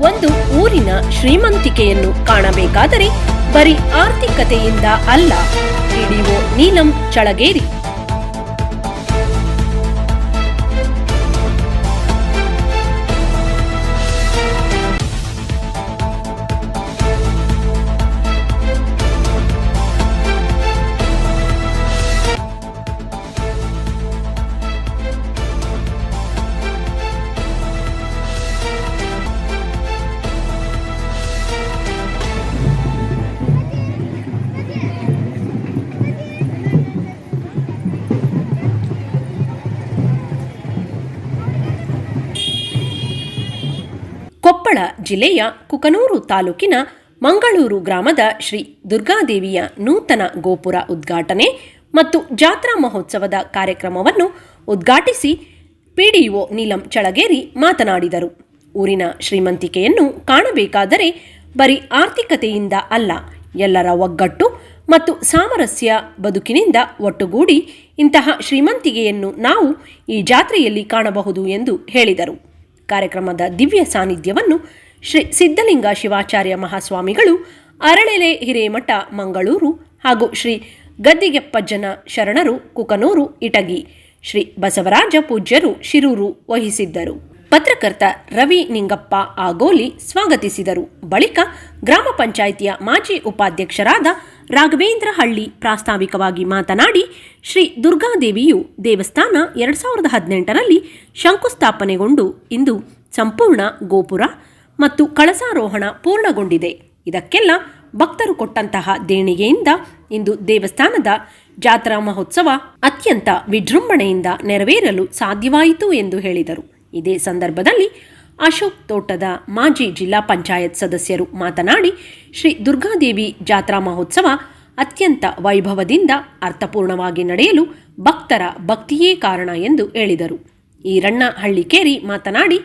ಒಂದು ಊರಿನ ಶ್ರೀಮಂತಿಕೆಯನ್ನು ಕಾಣಬೇಕಾದರೆ ಬರೀ ಆರ್ಥಿಕತೆಯಿಂದ ಅಲ್ಲ. ಡಿಡಿಒ ನೀಲಂ ಚಳಗೇರಿ. ಜಿಲ್ಲೆಯ ಕುಕನೂರು ತಾಲೂಕಿನ ಮಂಗಳೂರು ಗ್ರಾಮದ ಶ್ರೀ ದುರ್ಗಾದೇವಿಯ ನೂತನ ಗೋಪುರ ಉದ್ಘಾಟನೆ ಮತ್ತು ಜಾತ್ರಾ ಮಹೋತ್ಸವದ ಕಾರ್ಯಕ್ರಮವನ್ನು ಉದ್ಘಾಟಿಸಿ ಪಿಡಿಒ ನೀಲಂ ಚಳಗೇರಿ ಮಾತನಾಡಿದರು. ಊರಿನ ಶ್ರೀಮಂತಿಕೆಯನ್ನು ಕಾಣಬೇಕಾದರೆ ಬರೀ ಆರ್ಥಿಕತೆಯಿಂದ ಅಲ್ಲ, ಎಲ್ಲರ ಒಗ್ಗಟ್ಟು ಮತ್ತು ಸಾಮರಸ್ಯ ಬದುಕಿನಿಂದ ಒಟ್ಟುಗೂಡಿ ಇಂತಹ ಶ್ರೀಮಂತಿಗೆಯನ್ನು ನಾವು ಈ ಜಾತ್ರೆಯಲ್ಲಿ ಕಾಣಬಹುದು ಎಂದು ಹೇಳಿದರು. ಕಾರ್ಯಕ್ರಮದ ದಿವ್ಯ ಸಾನ್ನಿಧ್ಯವನ್ನು ಶ್ರೀ ಸಿದ್ಧಲಿಂಗ ಶಿವಾಚಾರ್ಯ ಮಹಾಸ್ವಾಮಿಗಳು, ಅರಳೆಲೆ, ಹಿರೇಮಠ, ಮಂಗಳೂರು ಹಾಗೂ ಶ್ರೀ ಗದ್ದಿಗೆಪ್ಪಜ್ಜನ ಶರಣರು, ಕುಕನೂರು, ಇಟಗಿ. ಶ್ರೀ ಬಸವರಾಜ ಪೂಜ್ಯರು ಶಿರೂರು ವಹಿಸಿದ್ದರು. ಪತ್ರಕರ್ತ ರವಿ ನಿಂಗಪ್ಪ ಆಗೋಲಿ ಸ್ವಾಗತಿಸಿದರು. ಬಳಿಕ ಗ್ರಾಮ ಪಂಚಾಯಿತಿಯ ಮಾಜಿ ಉಪಾಧ್ಯಕ್ಷರಾದ ರಾಘವೇಂದ್ರ ಹಳ್ಳಿ ಪ್ರಾಸ್ತಾವಿಕವಾಗಿ ಮಾತನಾಡಿ, ಶ್ರೀ ದುರ್ಗಾದೇವಿಯು ದೇವಸ್ಥಾನ ಎರಡು ಸಾವಿರದ ಹದಿನೆಂಟರಲ್ಲಿ ಶಂಕುಸ್ಥಾಪನೆಗೊಂಡು ಇಂದು ಸಂಪೂರ್ಣ ಗೋಪುರ ಮತ್ತು ಕಳಸಾರೋಹಣ ಪೂರ್ಣಗೊಂಡಿದೆ. ಇದಕ್ಕೆಲ್ಲ ಭಕ್ತರು ಕೊಟ್ಟಂತಹ ದೇಣಿಗೆಯಿಂದ ಇಂದು ದೇವಸ್ಥಾನದ ಜಾತ್ರಾ ಮಹೋತ್ಸವ ಅತ್ಯಂತ ವಿಜೃಂಭಣೆಯಿಂದ ನೆರವೇರಲು ಸಾಧ್ಯವಾಯಿತು ಎಂದು ಹೇಳಿದರು. ಇದೇ ಸಂದರ್ಭದಲ್ಲಿ ಅಶೋಕ್ ತೋಟದ ಮಾಜಿ ಜಿಲ್ಲಾ ಪಂಚಾಯತ್ ಸದಸ್ಯರು ಮಾತನಾಡಿ, ಶ್ರೀ ದುರ್ಗಾದೇವಿ ಜಾತ್ರಾ ಮಹೋತ್ಸವ ಅತ್ಯಂತ ವೈಭವದಿಂದ ಅರ್ಥಪೂರ್ಣವಾಗಿ ನಡೆಯಲು ಭಕ್ತರ ಭಕ್ತಿಯೇ ಕಾರಣ ಎಂದು ಹೇಳಿದರು. ಈರಣ್ಣ ಹಳ್ಳಿಕೇರಿ ಮಾತನಾಡಿ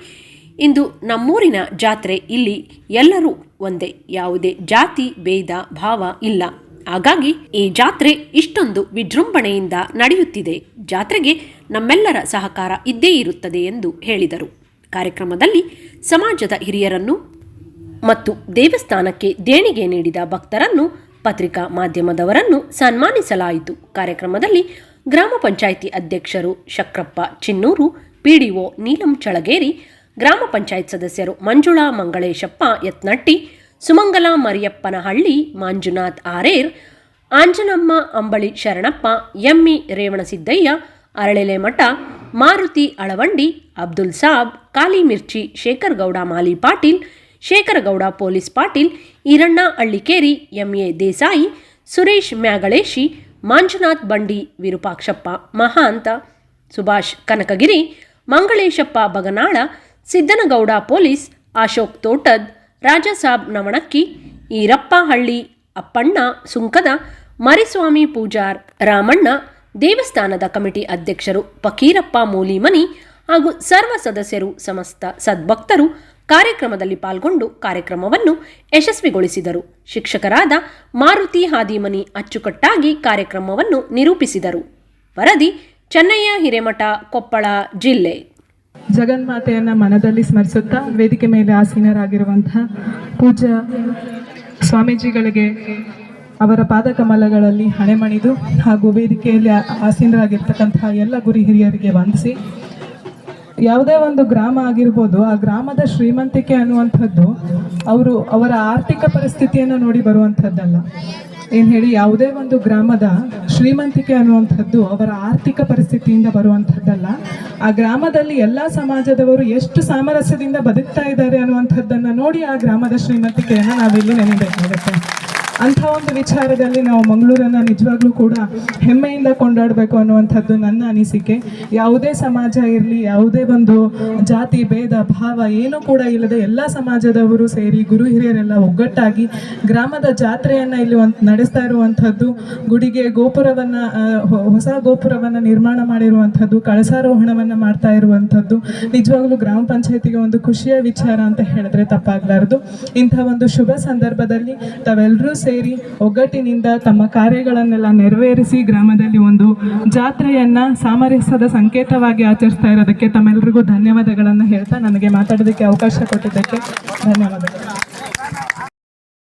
ಇಂದು ನಮ್ಮೂರಿನ ಜಾತ್ರೆ ಇಲ್ಲಿ ಎಲ್ಲರೂ ಒಂದೇ, ಯಾವುದೇ ಜಾತಿ, ಭೇದ, ಭಾವ ಇಲ್ಲ. ಹಾಗಾಗಿ ಈ ಜಾತ್ರೆ ಇಷ್ಟೊಂದು ವಿಜೃಂಭಣೆಯಿಂದ ನಡೆಯುತ್ತಿದೆ. ಜಾತ್ರೆಗೆ ನಮ್ಮೆಲ್ಲರ ಸಹಕಾರ ಇದ್ದೇ ಇರುತ್ತದೆ ಎಂದು ಹೇಳಿದರು. ಕಾರ್ಯಕ್ರಮದಲ್ಲಿ ಸಮಾಜದ ಹಿರಿಯರನ್ನು ಮತ್ತು ದೇವಸ್ಥಾನಕ್ಕೆ ದೇಣಿಗೆ ನೀಡಿದ ಭಕ್ತರನ್ನು, ಪತ್ರಿಕಾ ಮಾಧ್ಯಮದವರನ್ನು ಸನ್ಮಾನಿಸಲಾಯಿತು. ಕಾರ್ಯಕ್ರಮದಲ್ಲಿ ಗ್ರಾಮ ಪಂಚಾಯಿತಿ ಅಧ್ಯಕ್ಷರು ಶಕ್ರಪ್ಪ ಚಿನ್ನೂರು ಪಿಡಿಒ ನೀಲಂ ಚಳಗೇರಿ ಗ್ರಾಮ ಪಂಚಾಯತ್ ಸದಸ್ಯರು ಮಂಜುಳಾ, ಮಂಗಳೇಶಪ್ಪ, ಯತ್ನಟ್ಟಿ, ಸುಮಂಗಲ, ಮರಿಯಪ್ಪನಹಳ್ಳಿ, ಮಂಜುನಾಥ್ ಆರೇರ್, ಆಂಜನಮ್ಮ, ಅಂಬಳಿ ಶರಣಪ್ಪ, ಎಮ್ಮಿ ರೇವಣಸಿದ್ದಯ್ಯ ಅರಳೆಲೆ ಮಠ Maruti Alavandi, Abdul Sab Kali Mirchi Shekhar Gowda Mali Patil, Shekargowda police Patil, Iranna Hallikeri MA Desai, Suresh Myagaleshi, Manjunath Bandi, Virupakshappa, Mahanta, Subhash Kanakagiri, Mangaleshappa Baganal Siddanagouda police, Ashok Thotad, Rajasab Navanakki Irappa Halli Appanna Sunkad, Mariswamy Pujar Ramanna, ದೇವಸ್ಥಾನದ committee ಅಧ್ಯಕ್ಷರು ಫಕೀರಪ್ಪ ಮೂಲಿಮನಿ ಹಾಗೂ ಸರ್ವ ಸದಸ್ಯರು ಸಮಸ್ತ ಸದ್ಭಕ್ತರು ಕಾರ್ಯಕ್ರಮದಲ್ಲಿ ಪಾಲ್ಗೊಂಡು ಕಾರ್ಯಕ್ರಮವನ್ನು ಯಶಸ್ವಿಗೊಳಿಸಿದರು. ಶಿಕ್ಷಕರಾದ ಮಾರುತಿ ಹಾದಿಮನಿ ಅಚ್ಚುಕಟ್ಟಾಗಿ ಕಾರ್ಯಕ್ರಮವನ್ನು ನಿರೂಪಿಸಿದರು. ವರದಿ, ಚೆನ್ನಯ್ಯ ಹಿರೇಮಠ, ಕೊಪ್ಪಳ ಜಿಲ್ಲೆ. ಜಗನ್ಮಾತೆಯನ್ನ ಮನದಲ್ಲಿ ಸ್ಮರಿಸುತ್ತಾ ವೇದಿಕೆ ಮೇಲೆ ಆಸೀನರಾಗಿರುವಂತಹ ಪೂಜಾ ಸ್ವಾಮೀಜಿಗಳಿಗೆ ಅವರ ಪಾದಕಮಲಗಳಲ್ಲಿ ಹಣೆಮಣಿದು ಹಾಗೂ ವೇದಿಕೆಯಲ್ಲಿ ಆಸೀನರಾಗಿರ್ತಕ್ಕಂತಹ ಎಲ್ಲ ಗುರಿ ಹಿರಿಯರಿಗೆ ವಂದಿಸಿ. ಯಾವುದೇ ಒಂದು ಗ್ರಾಮ ಆಗಿರ್ಬೋದು, ಆ ಗ್ರಾಮದ ಶ್ರೀಮಂತಿಕೆ ಅನ್ನುವಂಥದ್ದು ಅವರು ಅವರ ಆರ್ಥಿಕ ಪರಿಸ್ಥಿತಿಯನ್ನು ನೋಡಿ ಬರುವಂಥದ್ದಲ್ಲ. ಏನು ಹೇಳಿ, ಯಾವುದೇ ಒಂದು ಗ್ರಾಮದ ಶ್ರೀಮಂತಿಕೆ ಅನ್ನುವಂಥದ್ದು ಅವರ ಆರ್ಥಿಕ ಪರಿಸ್ಥಿತಿಯಿಂದ ಬರುವಂಥದ್ದಲ್ಲ. ಆ ಗ್ರಾಮದಲ್ಲಿ ಎಲ್ಲ ಸಮಾಜದವರು ಎಷ್ಟು ಸಾಮರಸ್ಯದಿಂದ ಬದುಕ್ತಾ ಇದ್ದಾರೆ ಅನ್ನುವಂಥದ್ದನ್ನು ನೋಡಿ ಆ ಗ್ರಾಮದ ಶ್ರೀಮಂತಿಕೆಯನ್ನು ನಾವಿಲ್ಲಿ ನೆನೆಬೇಕಾಗುತ್ತೆ ಅಂಥ ಒಂದು ವಿಚಾರದಲ್ಲಿ ನಾವು ಮಂಗಳೂರನ್ನು ನಿಜವಾಗ್ಲೂ ಕೂಡ ಹೆಮ್ಮೆಯಿಂದ ಕೊಂಡಾಡಬೇಕು ಅನ್ನುವಂಥದ್ದು ನನ್ನ ಅನಿಸಿಕೆ. ಯಾವುದೇ ಸಮಾಜ ಇರಲಿ, ಯಾವುದೇ ಒಂದು ಜಾತಿ, ಭೇದ, ಭಾವ ಏನೂ ಕೂಡ ಇಲ್ಲದೆ ಎಲ್ಲ ಸಮಾಜದವರು ಸೇರಿ ಗುರು ಹಿರಿಯರೆಲ್ಲ ಒಗ್ಗಟ್ಟಾಗಿ ಗ್ರಾಮದ ಜಾತ್ರೆಯನ್ನು ಇಲ್ಲಿ ನಡೆಸ್ತಾ ಇರುವಂಥದ್ದು, ಗುಡಿಗೆ ಗೋಪುರವನ್ನು ಹೊಸ ಗೋಪುರವನ್ನು ನಿರ್ಮಾಣ ಮಾಡಿರುವಂಥದ್ದು, ಕಳಸಾರೋಹಣವನ್ನು ಮಾಡ್ತಾ ಇರುವಂಥದ್ದು, ನಿಜವಾಗ್ಲೂ ಗ್ರಾಮ ಪಂಚಾಯತಿಗೆ ಒಂದು ಖುಷಿಯ ವಿಚಾರ ಅಂತ ಹೇಳಿದ್ರೆ ತಪ್ಪಾಗಲಾರದು. ಇಂಥ ಒಂದು ಶುಭ ಸಂದರ್ಭದಲ್ಲಿ ತಾವೆಲ್ಲರೂ ಸೇರಿ ಒಗ್ಗಟ್ಟಿನಿಂದ ತಮ್ಮ ಕಾರ್ಯಗಳನ್ನೆಲ್ಲ ನೆರವೇರಿಸಿ ಗ್ರಾಮದಲ್ಲಿ ಒಂದು ಜಾತ್ರೆಯನ್ನು ಸಾಮರಸ್ಯದ ಸಂಕೇತವಾಗಿ ಆಚರಿಸ್ತಾ ಇರೋದಕ್ಕೆ ತಮ್ಮೆಲ್ಲರಿಗೂ ಧನ್ಯವಾದಗಳನ್ನು ಹೇಳ್ತಾ ನನಗೆ ಮಾತಾಡೋದಕ್ಕೆ ಅವಕಾಶ ಕೊಟ್ಟಿದ್ದಕ್ಕೆ ಧನ್ಯವಾದಗಳು.